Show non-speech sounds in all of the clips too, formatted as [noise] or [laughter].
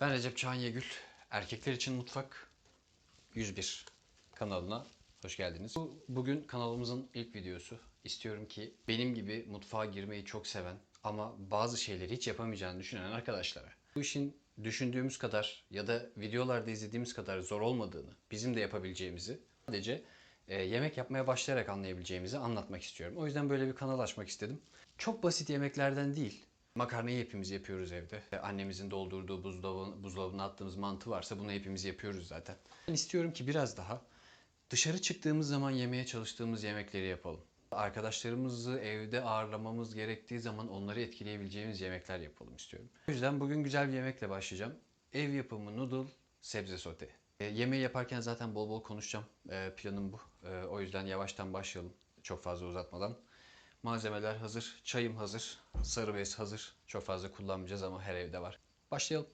Ben Recep Çağan Yegül. Erkekler için Mutfak 101 kanalına hoş geldiniz. Bu, bugün kanalımızın ilk videosu. İstiyorum ki benim gibi mutfağa girmeyi çok seven ama bazı şeyleri hiç yapamayacağını düşünen arkadaşlara bu işin düşündüğümüz kadar ya da videolarda izlediğimiz kadar zor olmadığını, bizim de yapabileceğimizi sadece e, yemek yapmaya başlayarak anlayabileceğimizi anlatmak istiyorum. O yüzden böyle bir kanal açmak istedim. Çok basit yemeklerden değil. Makarnayı hepimiz yapıyoruz evde. E, Annemizin doldurduğu buzdolabı, buzdolabına attığımız mantı varsa bunu hepimiz yapıyoruz zaten. Ben istiyorum ki biraz daha dışarı çıktığımız zaman yemeye çalıştığımız yemekleri yapalım. Arkadaşlarımızı evde ağırlamamız gerektiği zaman onları etkileyebileceğimiz yemekler yapalım istiyorum. O yüzden bugün güzel bir yemekle başlayacağım. Ev yapımı noodle sebze sote. E, yemeği yaparken zaten bol bol konuşacağım. E, planım bu. E, o yüzden yavaştan başlayalım. Çok fazla uzatmadan. Malzemeler hazır. Çayım hazır. Sarı bez hazır. Çok fazla kullanmayacağız ama her evde var. Başlayalım.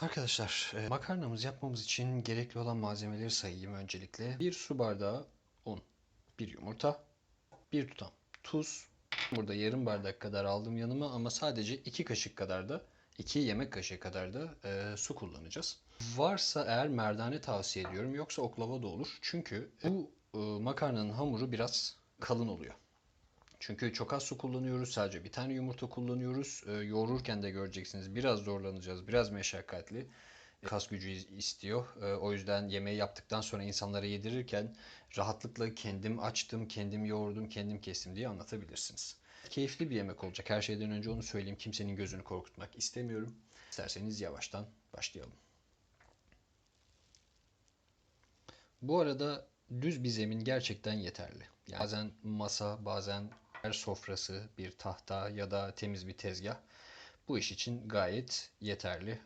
Arkadaşlar e, makarnamızı yapmamız için gerekli olan malzemeleri sayayım öncelikle. 1 su bardağı un, 1 yumurta, 1 tutam tuz. Burada yarım bardak kadar aldım yanıma ama sadece 2 kaşık kadar da 2 yemek kaşığı kadar da e, su kullanacağız. Varsa eğer merdane tavsiye ediyorum yoksa oklava da olur. Çünkü bu e, makarnanın hamuru biraz kalın oluyor. Çünkü çok az su kullanıyoruz. Sadece bir tane yumurta kullanıyoruz. E, yoğururken de göreceksiniz. Biraz zorlanacağız. Biraz meşakkatli. E, Kas gücü is- istiyor. E, o yüzden yemeği yaptıktan sonra insanlara yedirirken rahatlıkla kendim açtım, kendim yoğurdum, kendim kestim diye anlatabilirsiniz. Keyifli bir yemek olacak. Her şeyden önce onu söyleyeyim. Kimsenin gözünü korkutmak istemiyorum. İsterseniz yavaştan başlayalım. Bu arada düz bir zemin gerçekten yeterli. Yani bazen masa, bazen her sofrası, bir tahta ya da temiz bir tezgah bu iş için gayet yeterli.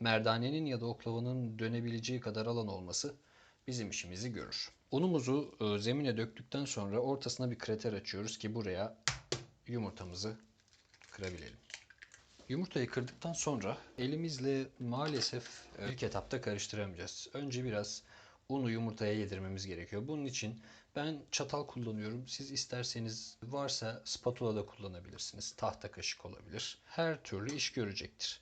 Merdanenin ya da oklavanın dönebileceği kadar alan olması bizim işimizi görür. Unumuzu e, zemine döktükten sonra ortasına bir krater açıyoruz ki buraya yumurtamızı kırabilelim. Yumurtayı kırdıktan sonra elimizle maalesef e, ilk etapta karıştıramayacağız. Önce biraz unu yumurtaya yedirmemiz gerekiyor. Bunun için ben çatal kullanıyorum. Siz isterseniz varsa spatula da kullanabilirsiniz. Tahta kaşık olabilir. Her türlü iş görecektir.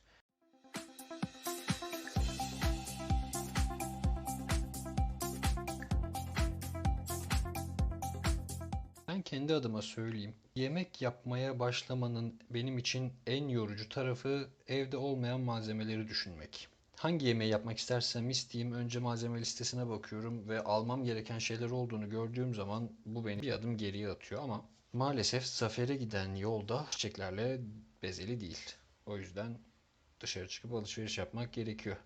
Ben kendi adıma söyleyeyim. Yemek yapmaya başlamanın benim için en yorucu tarafı evde olmayan malzemeleri düşünmek. Hangi yemeği yapmak istersem isteyeyim önce malzeme listesine bakıyorum ve almam gereken şeyler olduğunu gördüğüm zaman bu beni bir adım geriye atıyor ama maalesef zafere giden yolda çiçeklerle bezeli değil. O yüzden dışarı çıkıp alışveriş yapmak gerekiyor.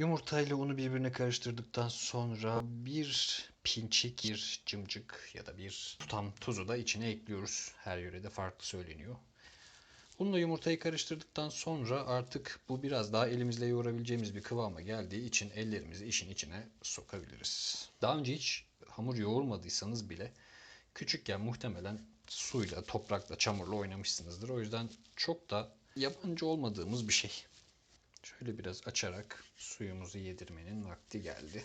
Yumurta ile unu birbirine karıştırdıktan sonra bir pinçik, bir cımcık ya da bir tutam tuzu da içine ekliyoruz. Her yörede farklı söyleniyor. Unla yumurtayı karıştırdıktan sonra artık bu biraz daha elimizle yoğurabileceğimiz bir kıvama geldiği için ellerimizi işin içine sokabiliriz. Daha önce hiç hamur yoğurmadıysanız bile küçükken muhtemelen suyla, toprakla, çamurla oynamışsınızdır. O yüzden çok da yabancı olmadığımız bir şey. Şöyle biraz açarak suyumuzu yedirmenin vakti geldi.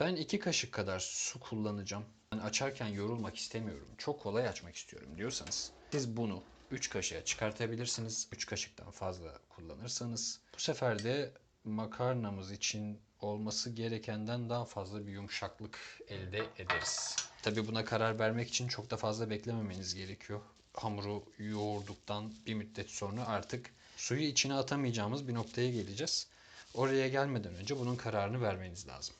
Ben iki kaşık kadar su kullanacağım. Ben açarken yorulmak istemiyorum. Çok kolay açmak istiyorum diyorsanız siz bunu 3 kaşığa çıkartabilirsiniz. 3 kaşıktan fazla kullanırsanız bu sefer de makarnamız için olması gerekenden daha fazla bir yumuşaklık elde ederiz. Tabi buna karar vermek için çok da fazla beklememeniz gerekiyor. Hamuru yoğurduktan bir müddet sonra artık suyu içine atamayacağımız bir noktaya geleceğiz. Oraya gelmeden önce bunun kararını vermeniz lazım.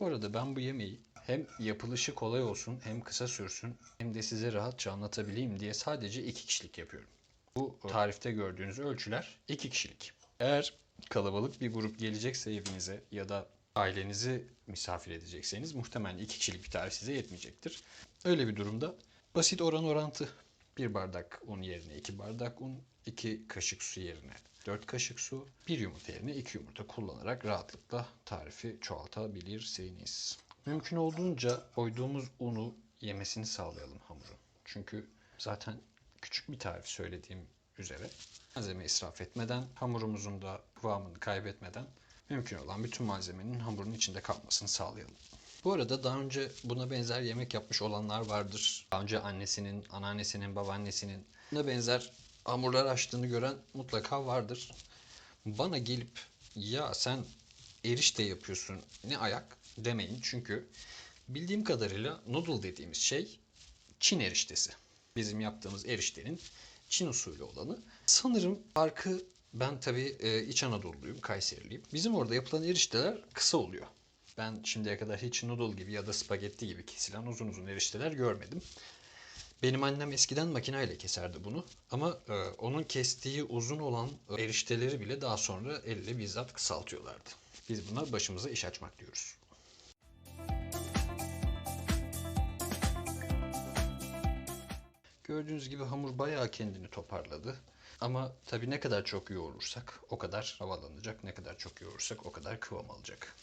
Bu arada ben bu yemeği hem yapılışı kolay olsun hem kısa sürsün hem de size rahatça anlatabileyim diye sadece iki kişilik yapıyorum. Bu tarifte gördüğünüz ölçüler iki kişilik. Eğer kalabalık bir grup gelecekse evinize ya da ailenizi misafir edecekseniz muhtemelen iki kişilik bir tarif size yetmeyecektir. Öyle bir durumda basit oran orantı. Bir bardak un yerine iki bardak un, iki kaşık su yerine 4 kaşık su, bir yumurta yerine 2 yumurta kullanarak rahatlıkla tarifi çoğaltabilirsiniz. Mümkün olduğunca koyduğumuz unu yemesini sağlayalım hamurun. Çünkü zaten Küçük bir tarif söylediğim üzere malzeme israf etmeden, hamurumuzun da kıvamını kaybetmeden mümkün olan bütün malzemenin hamurun içinde kalmasını sağlayalım. Bu arada daha önce buna benzer yemek yapmış olanlar vardır. Daha önce annesinin, anneannesinin, babaannesinin buna benzer hamurlar açtığını gören mutlaka vardır. Bana gelip ya sen erişte yapıyorsun ne ayak demeyin. Çünkü bildiğim kadarıyla noodle dediğimiz şey Çin eriştesi. Bizim yaptığımız eriştenin Çin usulü olanı. Sanırım farkı ben tabii e, İç Anadolu'luyum, Kayseriliyim. Bizim orada yapılan erişteler kısa oluyor. Ben şimdiye kadar hiç noodle gibi ya da spagetti gibi kesilen uzun uzun erişteler görmedim. Benim annem eskiden makineyle keserdi bunu. Ama e, onun kestiği uzun olan erişteleri bile daha sonra elle bizzat kısaltıyorlardı. Biz buna başımıza iş açmak diyoruz. Gördüğünüz gibi hamur bayağı kendini toparladı. Ama tabii ne kadar çok yoğurursak o kadar havalanacak. Ne kadar çok yoğurursak o kadar kıvam alacak.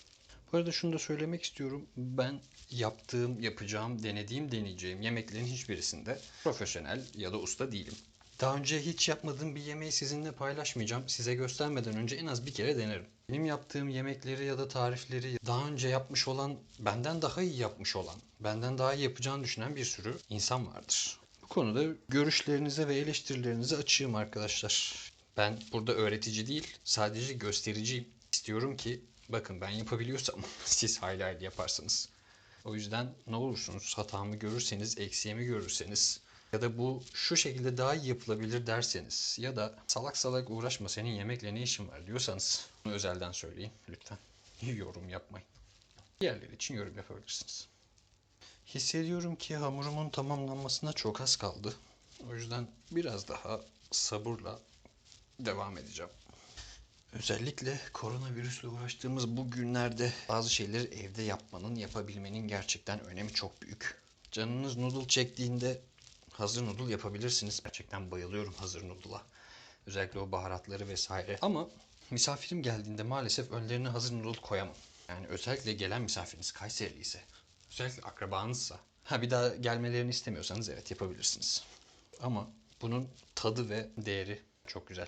Bu arada şunu da söylemek istiyorum. Ben yaptığım, yapacağım, denediğim, deneyeceğim yemeklerin hiçbirisinde profesyonel ya da usta değilim. Daha önce hiç yapmadığım bir yemeği sizinle paylaşmayacağım. Size göstermeden önce en az bir kere denerim. Benim yaptığım yemekleri ya da tarifleri daha önce yapmış olan, benden daha iyi yapmış olan, benden daha iyi yapacağını düşünen bir sürü insan vardır. Bu konuda görüşlerinize ve eleştirilerinize açığım arkadaşlar. Ben burada öğretici değil, sadece göstericiyim. İstiyorum ki bakın ben yapabiliyorsam [laughs] siz hayli hayli yaparsınız. O yüzden ne olursunuz hatamı görürseniz, eksiğimi görürseniz ya da bu şu şekilde daha iyi yapılabilir derseniz ya da salak salak uğraşma senin yemekle ne işin var diyorsanız bunu özelden söyleyin lütfen. Yorum yapmayın. Diğerleri için yorum yapabilirsiniz. Hissediyorum ki hamurumun tamamlanmasına çok az kaldı. O yüzden biraz daha sabırla devam edeceğim. Özellikle koronavirüsle uğraştığımız bu günlerde bazı şeyleri evde yapmanın, yapabilmenin gerçekten önemi çok büyük. Canınız noodle çektiğinde hazır noodle yapabilirsiniz. Gerçekten bayılıyorum hazır noodle'a. Özellikle o baharatları vesaire. Ama misafirim geldiğinde maalesef önlerine hazır noodle koyamam. Yani özellikle gelen misafiriniz Kayserili ise, özellikle akrabanızsa, ha bir daha gelmelerini istemiyorsanız evet yapabilirsiniz. Ama bunun tadı ve değeri çok güzel.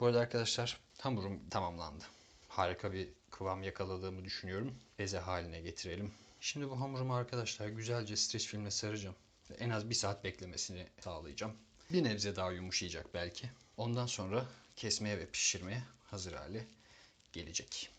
Bu arada arkadaşlar hamurum tamamlandı. Harika bir kıvam yakaladığımı düşünüyorum. Beze haline getirelim. Şimdi bu hamurumu arkadaşlar güzelce streç filmle saracağım. En az bir saat beklemesini sağlayacağım. Bir nebze daha yumuşayacak belki. Ondan sonra kesmeye ve pişirmeye hazır hale gelecek.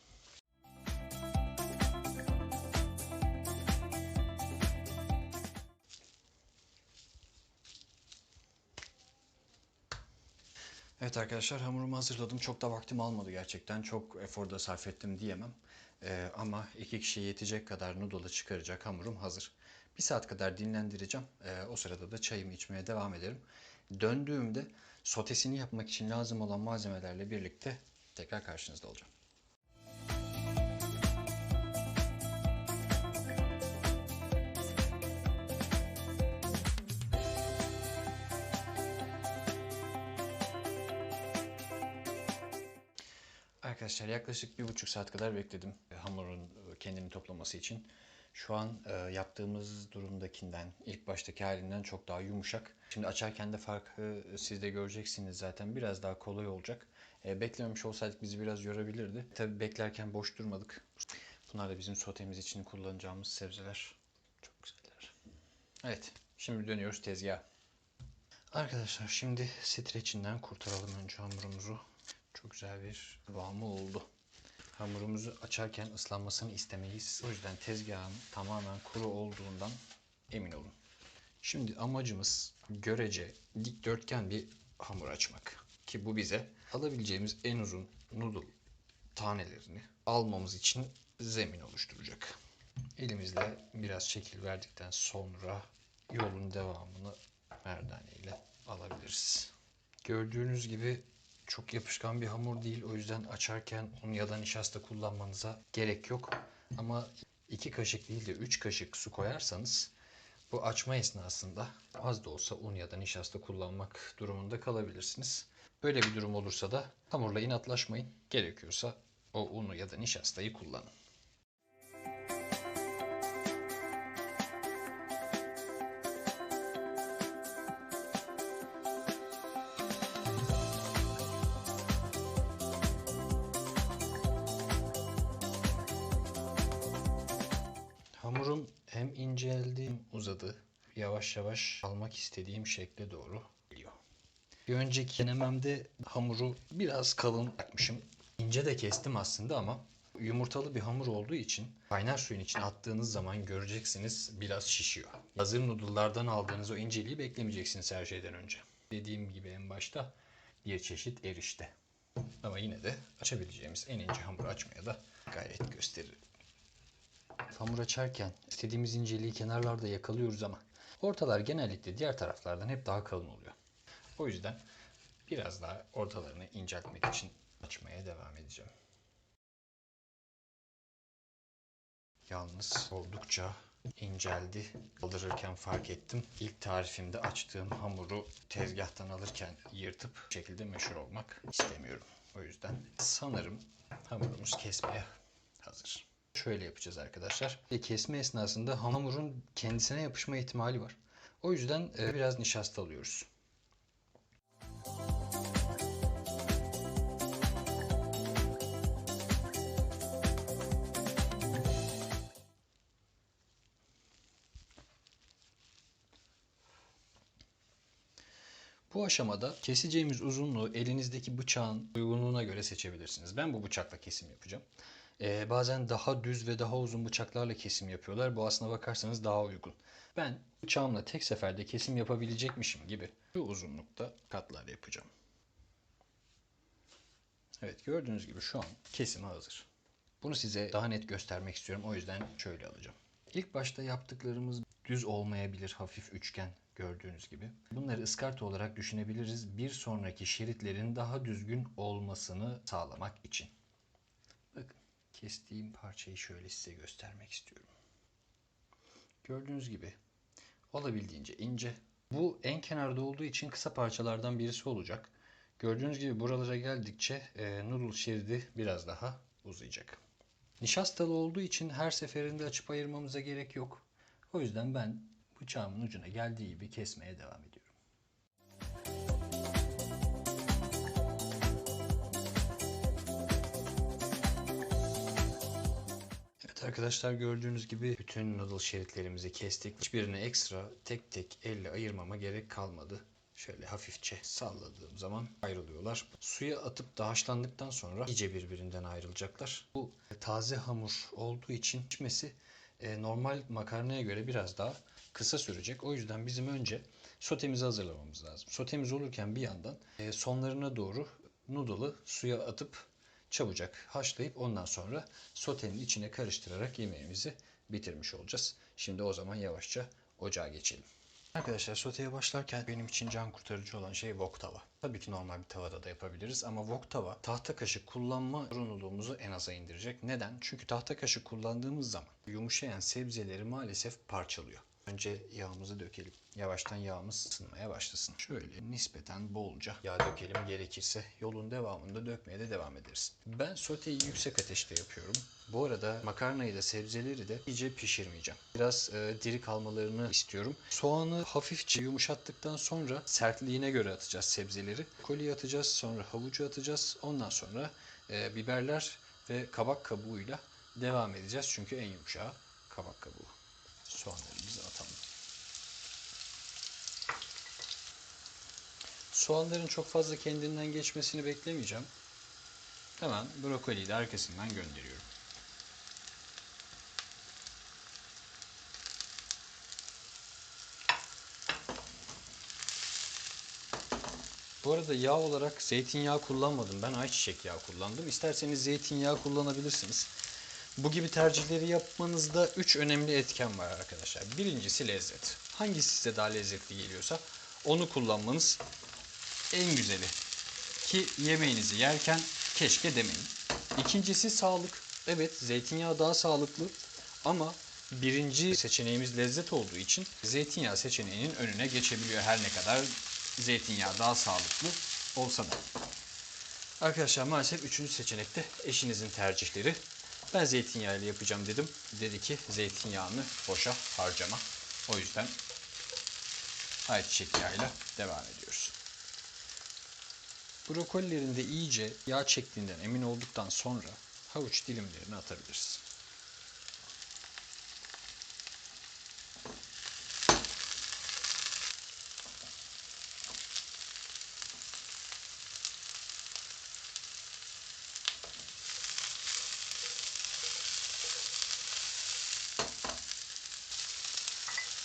Evet arkadaşlar hamurumu hazırladım. Çok da vaktim almadı gerçekten. Çok efor da sarf ettim diyemem. Ee, ama iki kişiye yetecek kadar noodle'ı çıkaracak hamurum hazır. Bir saat kadar dinlendireceğim. Ee, o sırada da çayımı içmeye devam ederim. Döndüğümde sotesini yapmak için lazım olan malzemelerle birlikte tekrar karşınızda olacağım. Arkadaşlar yaklaşık bir buçuk saat kadar bekledim e, hamurun e, kendini toplaması için. Şu an e, yaptığımız durumdakinden, ilk baştaki halinden çok daha yumuşak. Şimdi açarken de farkı siz de göreceksiniz zaten. Biraz daha kolay olacak. Beklememiş olsaydık bizi biraz yorabilirdi. Tabi beklerken boş durmadık. Bunlar da bizim sotemiz için kullanacağımız sebzeler. Çok güzeller. Evet, şimdi dönüyoruz tezgaha. Arkadaşlar şimdi streçinden kurtaralım önce hamurumuzu. Çok güzel bir kıvamı oldu. Hamurumuzu açarken ıslanmasını istemeyiz. O yüzden tezgahın tamamen kuru olduğundan emin olun. Şimdi amacımız görece dikdörtgen bir hamur açmak. Ki bu bize alabileceğimiz en uzun noodle tanelerini almamız için zemin oluşturacak. Elimizle biraz şekil verdikten sonra yolun devamını merdane ile alabiliriz. Gördüğünüz gibi çok yapışkan bir hamur değil. O yüzden açarken un ya da nişasta kullanmanıza gerek yok. Ama iki kaşık değil de üç kaşık su koyarsanız bu açma esnasında az da olsa un ya da nişasta kullanmak durumunda kalabilirsiniz. Böyle bir durum olursa da hamurla inatlaşmayın. Gerekiyorsa o unu ya da nişastayı kullanın. Açtım uzadı. Yavaş yavaş almak istediğim şekle doğru geliyor. Bir önceki denememde hamuru biraz kalın yapmışım. İnce de kestim aslında ama yumurtalı bir hamur olduğu için kaynar suyun içine attığınız zaman göreceksiniz biraz şişiyor. Hazır noodle'lardan aldığınız o inceliği beklemeyeceksiniz her şeyden önce. Dediğim gibi en başta bir çeşit erişte. Ama yine de açabileceğimiz en ince hamuru açmaya da gayret gösteririm. Hamur açarken istediğimiz inceliği kenarlarda yakalıyoruz ama ortalar genellikle diğer taraflardan hep daha kalın oluyor. O yüzden biraz daha ortalarını inceltmek için açmaya devam edeceğim. Yalnız oldukça inceldi. Kaldırırken fark ettim. İlk tarifimde açtığım hamuru tezgahtan alırken yırtıp bu şekilde meşhur olmak istemiyorum. O yüzden sanırım hamurumuz kesmeye hazır. Şöyle yapacağız arkadaşlar. Kesme esnasında hamurun kendisine yapışma ihtimali var. O yüzden e, biraz nişasta alıyoruz. Bu aşamada keseceğimiz uzunluğu elinizdeki bıçağın uygunluğuna göre seçebilirsiniz. Ben bu bıçakla kesim yapacağım. Ee, bazen daha düz ve daha uzun bıçaklarla kesim yapıyorlar. Bu aslına bakarsanız daha uygun. Ben bıçağımla tek seferde kesim yapabilecekmişim gibi şu uzunlukta katlar yapacağım. Evet gördüğünüz gibi şu an kesime hazır. Bunu size daha net göstermek istiyorum. O yüzden şöyle alacağım. İlk başta yaptıklarımız düz olmayabilir, hafif üçgen gördüğünüz gibi. Bunları ıskarta olarak düşünebiliriz. Bir sonraki şeritlerin daha düzgün olmasını sağlamak için. Kestiğim parçayı şöyle size göstermek istiyorum. Gördüğünüz gibi olabildiğince ince. Bu en kenarda olduğu için kısa parçalardan birisi olacak. Gördüğünüz gibi buralara geldikçe e, noodle şeridi biraz daha uzayacak. Nişastalı olduğu için her seferinde açıp ayırmamıza gerek yok. O yüzden ben bıçağımın ucuna geldiği gibi kesmeye devam ediyorum. Arkadaşlar gördüğünüz gibi bütün noodle şeritlerimizi kestik. Hiçbirine ekstra tek tek elle ayırmama gerek kalmadı. Şöyle hafifçe salladığım zaman ayrılıyorlar. Suya atıp da haşlandıktan sonra iyice birbirinden ayrılacaklar. Bu taze hamur olduğu için pişmesi e, normal makarnaya göre biraz daha kısa sürecek. O yüzden bizim önce sotemizi hazırlamamız lazım. Sotemiz olurken bir yandan e, sonlarına doğru noodle'ı suya atıp çabucak haşlayıp ondan sonra sotenin içine karıştırarak yemeğimizi bitirmiş olacağız. Şimdi o zaman yavaşça ocağa geçelim. Arkadaşlar soteye başlarken benim için can kurtarıcı olan şey wok tava. Tabii ki normal bir tavada da yapabiliriz ama wok tava tahta kaşık kullanma zorunluluğumuzu en aza indirecek. Neden? Çünkü tahta kaşık kullandığımız zaman yumuşayan sebzeleri maalesef parçalıyor. Önce yağımızı dökelim. Yavaştan yağımız ısınmaya başlasın. Şöyle nispeten bolca yağ dökelim. Gerekirse yolun devamında dökmeye de devam ederiz. Ben soteyi yüksek ateşte yapıyorum. Bu arada makarnayı da sebzeleri de iyice pişirmeyeceğim. Biraz e, diri kalmalarını istiyorum. Soğanı hafifçe yumuşattıktan sonra sertliğine göre atacağız sebzeleri. Koliyi atacağız, sonra havucu atacağız. Ondan sonra e, biberler ve kabak kabuğuyla devam edeceğiz. Çünkü en yumuşağı kabak kabuğu. Soğanlarımızı Soğanların çok fazla kendinden geçmesini beklemeyeceğim. Hemen brokoliyi de arkasından gönderiyorum. Bu arada yağ olarak zeytinyağı kullanmadım. Ben ayçiçek yağı kullandım. İsterseniz zeytinyağı kullanabilirsiniz. Bu gibi tercihleri yapmanızda 3 önemli etken var arkadaşlar. Birincisi lezzet. Hangisi size daha lezzetli geliyorsa onu kullanmanız en güzeli. Ki yemeğinizi yerken keşke demeyin. İkincisi sağlık. Evet zeytinyağı daha sağlıklı ama birinci seçeneğimiz lezzet olduğu için zeytinyağı seçeneğinin önüne geçebiliyor her ne kadar zeytinyağı daha sağlıklı olsa da. Arkadaşlar maalesef üçüncü seçenekte eşinizin tercihleri. Ben zeytinyağı ile yapacağım dedim. Dedi ki zeytinyağını boşa harcama. O yüzden ayçiçek yağıyla devam ediyoruz. Brokollerinde iyice yağ çektiğinden emin olduktan sonra havuç dilimlerini atabiliriz.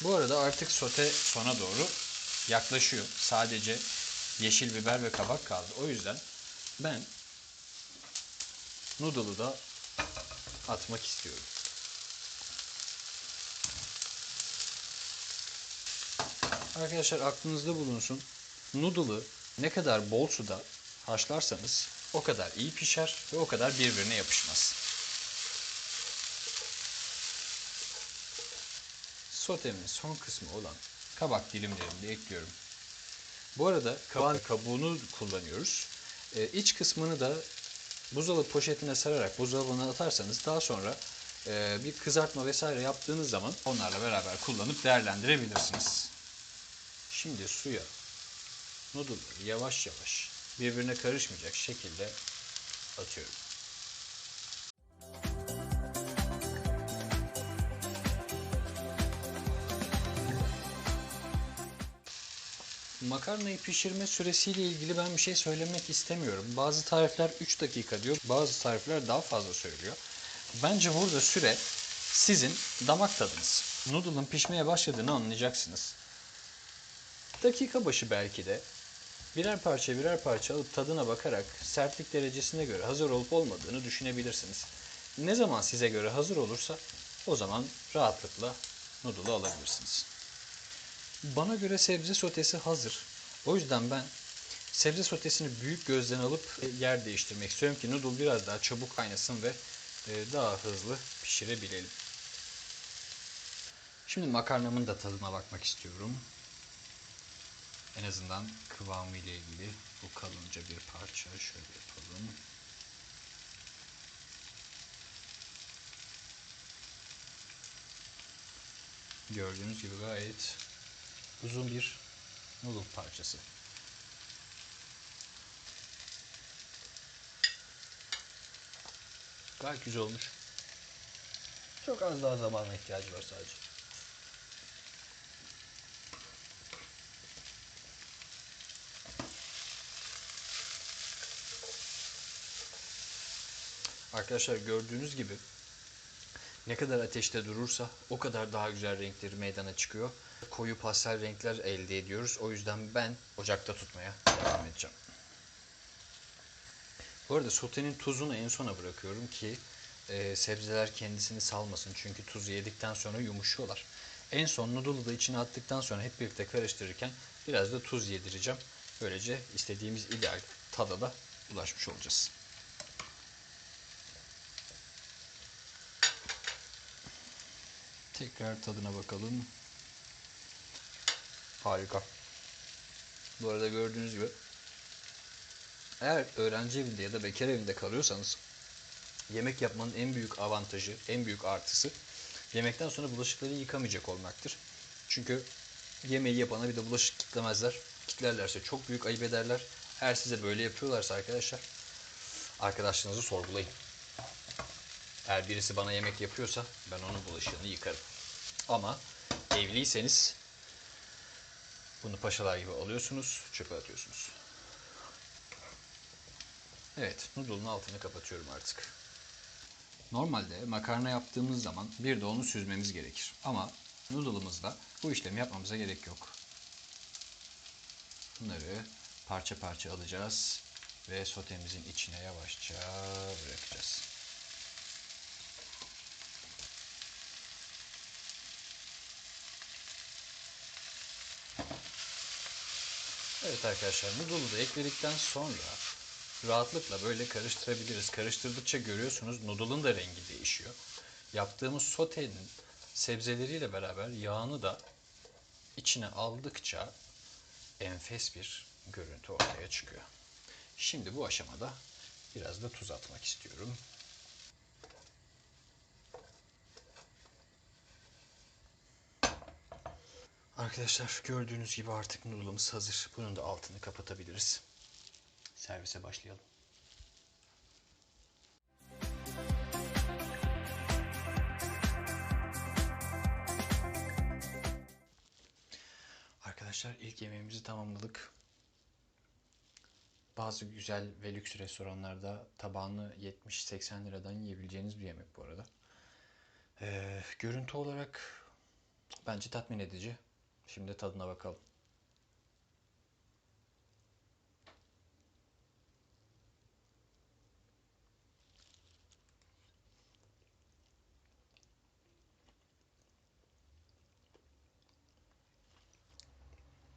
Bu arada artık sote sona doğru yaklaşıyor. Sadece yeşil biber ve kabak kaldı. O yüzden ben noodle'ı da atmak istiyorum. Arkadaşlar aklınızda bulunsun. Noodle'ı ne kadar bol suda haşlarsanız o kadar iyi pişer ve o kadar birbirine yapışmaz. Sotemin son kısmı olan kabak dilimlerini de ekliyorum. Bu arada kabağın kabuğunu kullanıyoruz. Ee, iç kısmını da buzdolabı poşetine sararak buzdolabına atarsanız daha sonra e, bir kızartma vesaire yaptığınız zaman onlarla beraber kullanıp değerlendirebilirsiniz. Şimdi suya noodle'ları yavaş yavaş birbirine karışmayacak şekilde atıyorum. Makarnayı pişirme süresiyle ilgili ben bir şey söylemek istemiyorum. Bazı tarifler 3 dakika diyor, bazı tarifler daha fazla söylüyor. Bence burada süre sizin damak tadınız. Noodle'ın pişmeye başladığını anlayacaksınız. Dakika başı belki de birer parça birer parça alıp tadına bakarak sertlik derecesine göre hazır olup olmadığını düşünebilirsiniz. Ne zaman size göre hazır olursa o zaman rahatlıkla noodle'ı alabilirsiniz. Bana göre sebze sotesi hazır. O yüzden ben sebze sotesini büyük gözden alıp e, yer değiştirmek istiyorum ki noodle biraz daha çabuk kaynasın ve e, daha hızlı pişirebilelim. Şimdi makarnamın da tadına bakmak istiyorum. En azından kıvamı ile ilgili bu kalınca bir parça şöyle yapalım. Gördüğünüz gibi gayet uzun bir noodle parçası. Gayet güzel olmuş. Çok az daha zamana ihtiyacı var sadece. Arkadaşlar gördüğünüz gibi ne kadar ateşte durursa o kadar daha güzel renkleri meydana çıkıyor. Koyu pastel renkler elde ediyoruz. O yüzden ben ocakta tutmaya devam edeceğim. Bu arada sotenin tuzunu en sona bırakıyorum ki e, sebzeler kendisini salmasın. Çünkü tuzu yedikten sonra yumuşuyorlar. En son noodle'ı da içine attıktan sonra hep birlikte karıştırırken biraz da tuz yedireceğim. Böylece istediğimiz ideal tada da ulaşmış olacağız. Tekrar tadına bakalım. Harika. Bu arada gördüğünüz gibi eğer öğrenci evinde ya da bekar evinde kalıyorsanız yemek yapmanın en büyük avantajı, en büyük artısı yemekten sonra bulaşıkları yıkamayacak olmaktır. Çünkü yemeği yapana bir de bulaşık kitlemezler. Kitlerlerse çok büyük ayıp ederler. Eğer size böyle yapıyorlarsa arkadaşlar arkadaşlarınızı sorgulayın. Eğer birisi bana yemek yapıyorsa ben onun bulaşığını yıkarım. Ama evliyseniz bunu paşalar gibi alıyorsunuz, çöpe atıyorsunuz. Evet, noodle'ın altını kapatıyorum artık. Normalde makarna yaptığımız zaman bir de onu süzmemiz gerekir. Ama noodle'ımızda bu işlemi yapmamıza gerek yok. Bunları parça parça alacağız ve sotemizin içine yavaşça bırakacağız. Evet arkadaşlar noodle'u da ekledikten sonra rahatlıkla böyle karıştırabiliriz. Karıştırdıkça görüyorsunuz noodle'ın da rengi değişiyor. Yaptığımız sotenin sebzeleriyle beraber yağını da içine aldıkça enfes bir görüntü ortaya çıkıyor. Şimdi bu aşamada biraz da tuz atmak istiyorum. Arkadaşlar gördüğünüz gibi artık noodle'ımız hazır. Bunun da altını kapatabiliriz. Servise başlayalım. Arkadaşlar ilk yemeğimizi tamamladık. Bazı güzel ve lüks restoranlarda tabağını 70-80 liradan yiyebileceğiniz bir yemek bu arada. Ee, görüntü olarak Bence tatmin edici. Şimdi tadına bakalım.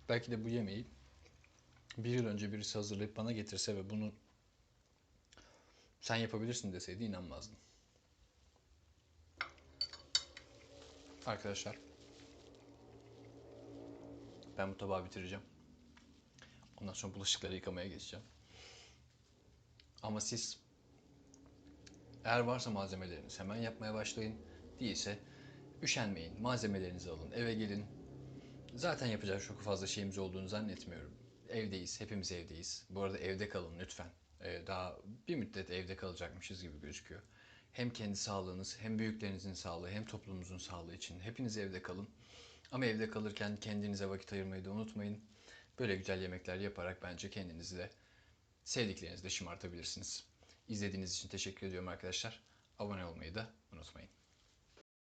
Belki de bu yemeği bir yıl önce birisi hazırlayıp bana getirse ve bunu sen yapabilirsin deseydi inanmazdım. Arkadaşlar ben bu tabağı bitireceğim. Ondan sonra bulaşıkları yıkamaya geçeceğim. Ama siz eğer varsa malzemeleriniz hemen yapmaya başlayın. Değilse üşenmeyin. Malzemelerinizi alın. Eve gelin. Zaten yapacak çok fazla şeyimiz olduğunu zannetmiyorum. Evdeyiz. Hepimiz evdeyiz. Bu arada evde kalın lütfen. Ee, daha bir müddet evde kalacakmışız gibi gözüküyor. Hem kendi sağlığınız, hem büyüklerinizin sağlığı, hem toplumumuzun sağlığı için hepiniz evde kalın. Ama evde kalırken kendinize vakit ayırmayı da unutmayın. Böyle güzel yemekler yaparak bence kendinizi de sevdiklerinizi de şımartabilirsiniz. İzlediğiniz için teşekkür ediyorum arkadaşlar. Abone olmayı da unutmayın.